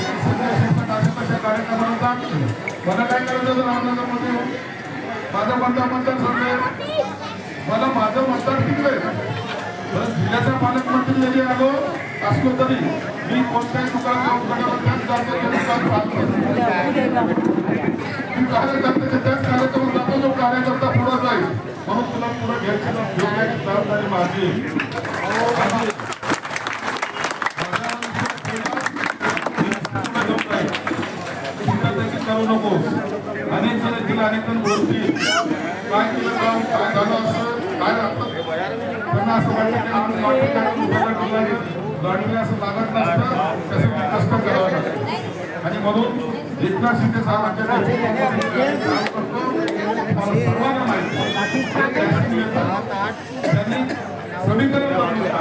शिक्षक मला काय करायचं होतं रामनगरमध्ये माझं मतदार मतदारसंघ मला माझं मतदार टिकलंय तर जिल्ह्याचा पालकमंत्री जरी आलो असलो तरी मी कोणत्याही दुकान जाऊन कोणाला त्याच दुकान पाहतो मी कार्यकर्त्याच्या त्याच कार्यक्रमात जातो जो कार्यकर्ता पुढे जाईल म्हणून तुला पुढे घ्यायची जबाबदारी माझी जाऊ नको. अनेक जण येतील अनेक जण बोलतील. काय केलं जाऊन काय झालं असं? काय त्यांना असं वाटतं की आपण लॉटरी काढून असं लागत नसतं त्यासाठी कष्ट करावं लागतं. आणि म्हणून एकनाथ शिंदे साहेब आमच्या सर्वांना माहिती त्यांनी समीकरण बनवलं उल्लेख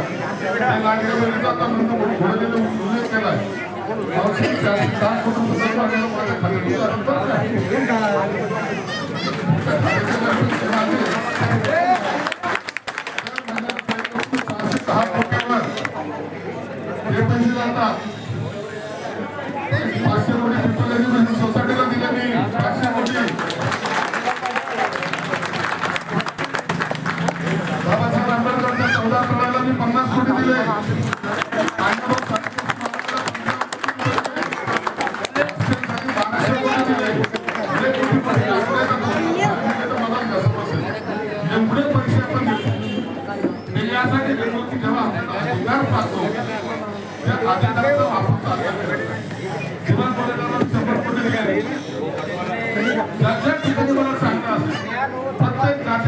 माझ्या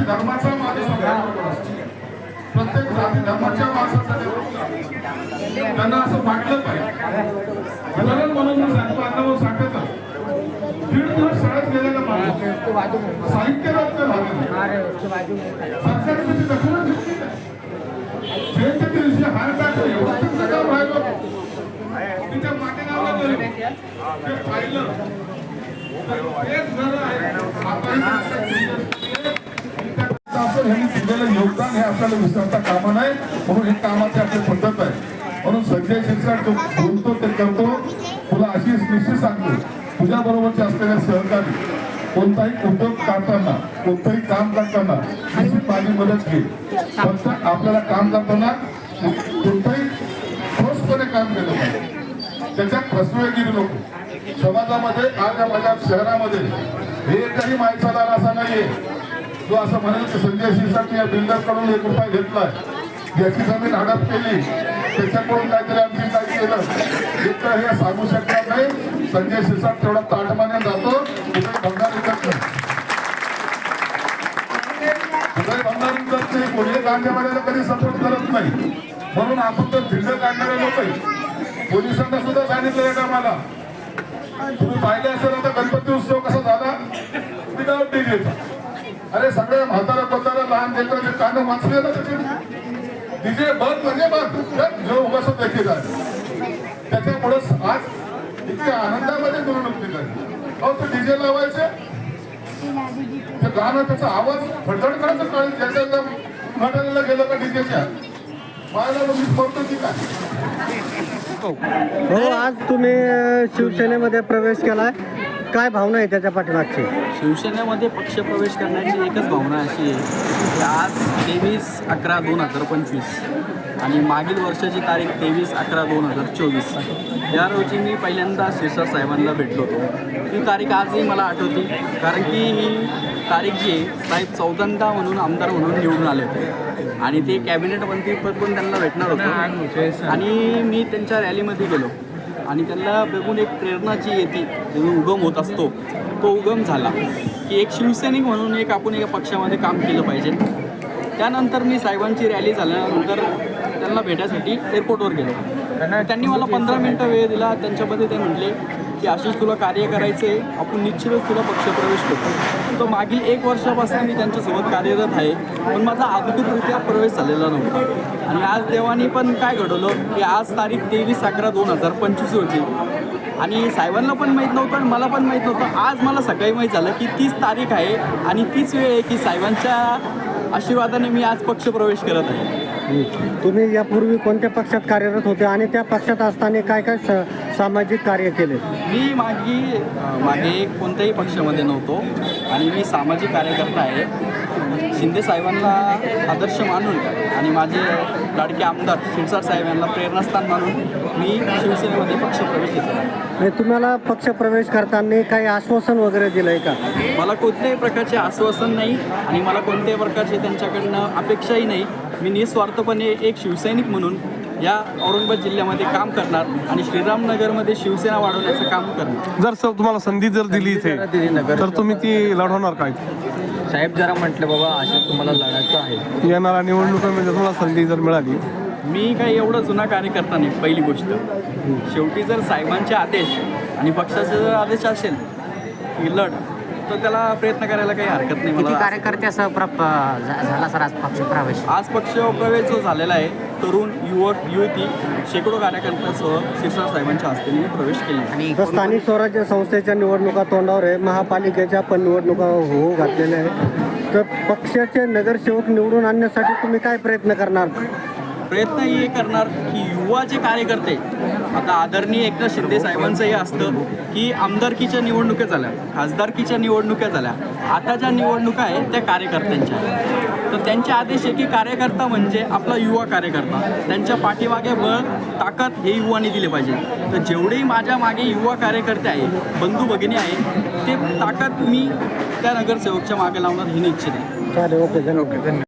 धर्माचा माणूस प्रत्येक जाती धर्माच्या माणसासाठी त्यांना असं वाटलं पाहिजे उदाहरण म्हणून मी सांगतो अण्णाभाऊ दीड दिवस शाळेत गेलेला माणूस साहित्य रत्न झालेलं सरकारने दखलच घेतली नाही. दिवशी हार एवढं तिच्या पाठीमागं गेलो ते पाहिलं तर तेच घर आहे आताही आपण ह्यांनी दिलेलं हे आपल्याला विसरता कामा नये म्हणून हे कामाची आपली पद्धत आहे. म्हणून संजय शिरसाट जो बोलतो ते करतो. तुला अशी निश्चित सांगतो. तुझ्या बरोबरचे असलेले सहकारी कोणताही उद्योग काढताना कोणतंही काम करताना निश्चित माझी मदत घे. फक्त आपल्याला काम करताना कोणतंही ठोसपणे काम केलं पाहिजे. त्याच्यात फसवेगिरी नको. समाजामध्ये आज या माझ्या शहरामध्ये हे एकही माणसाला असा नाहीये. तो असं म्हणेल की संजय शिरसाट या बिल्डरकडून एक रुपया घेतलाय. याची जमीन हडप केली. त्याच्याकडून काहीतरी आणखी काय केलं? इतकं हे सांगू शकणार नाही. संजय शिरसाट तेवढा ताटमाने जातो. कुठे भंगार विकत नाही भंगार विकत नाही कोणी गांधीवाड्याला कधी सपोर्ट करत नाही. म्हणून आपण तर भिंड काढणारे लोक पोलिसांना सुद्धा सांगितलं या कामाला. तुम्ही पाहिले असेल आता गणपती उत्सव कसा झाला? विदाउट डीजेचा अरे सगळे म्हातारा पतारा लहान लेकराचे कान वाचले ना त्याचे डीजे बंद म्हणजे बंद. जो उगाच देखील आहे त्याच्यामुळे आज इतक्या आनंदामध्ये मिरवणूक निघाली. अहो ते डीजे लावायचे. ते गाणं त्याचा आवाज फडफड करायचं कळेल ज्याच्या उद्घाटनाला गेलं का डीजेच्या. मी हो आज तुम्ही शिवसेनेमध्ये प्रवेश केलाय. काय भावना आहे त्याच्या पाठीमागची? शिवसेनेमध्ये पक्षप्रवेश करण्याची एकच भावना अशी आहे की आज तेवीस अकरा दोन हजार पंचवीस आणि मागील वर्षाची तारीख तेवीस अकरा दोन हजार चोवीस. या रोजी मी पहिल्यांदा शिरसाट साहेबांना भेटलो होतो. ती तारीख आजही मला आठवती कारण की ही तारीख जी आहे साहेब चौथ्यांदा म्हणून आमदार म्हणून निवडून आले होते. आणि ते कॅबिनेट मंत्रीपद पण त्यांना भेटणार होतं. आणि मी त्यांच्या रॅलीमध्ये गेलो. आणि त्यांना बघून एक प्रेरणा जी येते जो उगम होत असतो तो उगम झाला. की एक शिवसैनिक म्हणून एक आपण एका पक्षामध्ये काम केलं पाहिजे. त्यानंतर मी साहेबांची रॅली झाल्यानंतर त्यांना भेटायसाठी एअरपोर्टवर गेलो. त्यांनी मला पंधरा मिनटं वेळ दिला. त्यांच्यामध्ये ते म्हटले की आशिष तुला कार्य करायचं आहे. आपण निश्चितच तुला पक्षप्रवेश करतो. तर मागील एक वर्षापासून मी त्यांच्यासोबत कार्यरत आहे. पण माझा अधिकृतरित्या प्रवेश झालेला नव्हता. आणि आज देवानी पण काय घडवलं? की आज तारीख तेवीस अकरा दोन हजार पंचवीस होती आणि साहेबांना पण माहीत नव्हतं आणि मला पण माहीत नव्हतं. आज मला सकाळी माहीत झालं की तीच तारीख आहे आणि तीच वेळ आहे की साहेबांच्या आशीर्वादाने मी आज पक्षप्रवेश करत आहे. तुम्ही यापूर्वी कोणत्या पक्षात कार्यरत होते आणि त्या पक्षात असताना काय काय स- सामाजिक कार्य केले? मी मागे मागे कोणत्याही पक्षामध्ये नव्हतो. आणि मी सामाजिक कार्यकर्ता आहे. शिंदे साहेबांना आदर्श मानून आणि माझे लाडके आमदार शिरसाट साहेब यांना प्रेरणास्थान मानून मी शिवसेनेमध्ये पक्षप्रवेश केला आणि तुम्हाला पक्ष प्रवेश करताना काही आश्वासन वगैरे दिलंय का? मला कोणत्याही प्रकारचे आश्वासन नाही आणि मला कोणत्याही प्रकारची त्यांच्याकडनं अपेक्षाही नाही. मी निस्वार्थपणे एक शिवसैनिक म्हणून या औरंगाबाद जिल्ह्यामध्ये काम करणार आणि श्रीरामनगरमध्ये शिवसेना वाढवण्याचं काम करणार. जर सर तुम्हाला संधी जर दिली इथे तर तुम्ही ती लढवणार काय? साहेब जरा म्हटलं बाबा असे तुम्हाला लढायचं आहे. येणाऱ्या निवडणुकांमध्ये तुम्हाला संधी जर मिळाली. मी काही एवढा जुना कार्यकर्ता नाही पहिली गोष्ट. शेवटी जर साहेबांचे आदेश आणि पक्षाचे जर आदेश असेल की लढ तर त्याला प्रयत्न करायला काही हरकत नाही. किती मला कार्यकर्त्यासह प्रप झा- झाला सर आज पक्ष प्रवेश? आज पक्ष प्रवेश जो झालेला आहे तरुण युवक युवती शेकडो कार्यकर्त्यांसह शिरसाट साहेबांच्या हस्ते मी प्रवेश केला. आणि तर स्थानिक स्वराज्य संस्थेच्या निवडणुका तोंडावर आहे. महापालिकेच्या पण निवडणुका होऊ घातलेल्या आहे तर पक्षाचे नगरसेवक निवडून आणण्यासाठी तुम्ही काय प्रयत्न करणार? प्रयत्न हे करणार की युवा जे कार्यकर्ते आता आदरणीय एकनाथ शिंदे साहेबांचं हे असतं की आमदारकीच्या निवडणुका झाल्या खासदारकीच्या निवडणुका झाल्या. आता ज्या निवडणुका आहेत त्या कार्यकर्त्यांच्या आहेत. तर त्यांचे आदेश आहे की कार्यकर्ता म्हणजे आपला युवा कार्यकर्ता. त्यांच्या पाठीमागे बळ ताकद हे युवांनी दिले पाहिजे. तर जेवढेही माझ्या मागे युवा कार्यकर्ते आहे बंधू भगिनी आहे ते ताकद मी त्या नगरसेवकच्या मागे लावणार ही निश्चित आहे. चालेल ओके धन्यवाद.